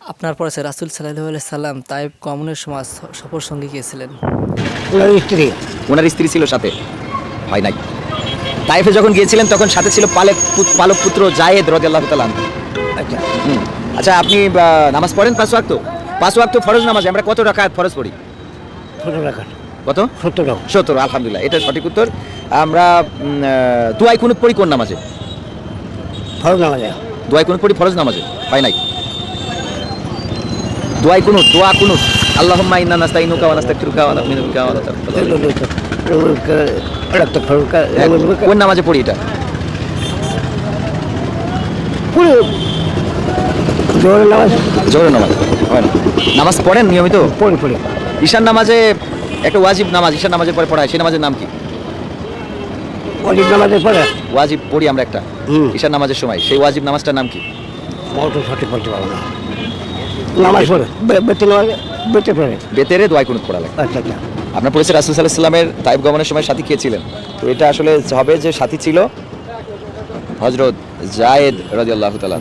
আপনার পরে রাসুল সাল্লাহ সাল্লাম তাইব কমনের সমাজ সফর সঙ্গে গিয়েছিলেন ওনার স্ত্রী। ওনার স্ত্রী ছিল সাথে। হয় নাই। তাইফে যখন গিয়েছিলেন তখন সাথে ছিল পালেক পুত- পালক পুত্র জায়েদ রদি আল্লাহ তালান আচ্ছা। আচ্ছা আপনি নামাজ পড়েন পাঁচ ওয়াক্ত? পাঁচ ওয়াক্ত ফরজ নামাজ আমরা কত টাকা ফরজ পড়ি? কত? সত্তর টাকা সত্তর আলহামদুলিল্লাহ। এটা সঠিক উত্তর। আমরা দুয়াই কুনুত পড়ি কোন নামাজে? ফরজ নামাজ। দোয়াই কুনুত পড়ি ফরজ নামাজে। হয় নাই? দোয়াই কুনুত দোয়া কুনুত আল্লাহুম্মা ইন্না নাস্তাইনুকা ওয়া নাস্তাগফিরুকা ওয়া না'মিনু বিকা ওয়া ফরক কোন নামাজে পড়ি এটা? পুরো জোর নামাজ। জোহরের নামাজ হয় নামাজ পড়েন নিয়মিত? পড়ি পড়ি। ঈশান নামাজে একটা ওয়াজিব নামাজ ঈশান নামাজের পরে পড়ায় সেই নামাজের নাম কি? নামাজের পরে ওয়াজিব পড়ি আমরা একটা। হুম। ঈশান নামাজের সময় সেই ওয়াজিব নামাজটার নাম কি? নামাজ পড়ে। বেতে নামাজ বেতে পড়ে। বেতেরে দোয়াই কুনুত পড়া লাগে আচ্ছা আচ্ছা। আপনার পরিচয় রাসুল সাল্লাহ সাল্লামের তাইব গমনের সময় সাথী কে ছিলেন তো এটা আসলে হবে যে সাথী ছিল হজরত জায়েদ রাজি আল্লাহ তালা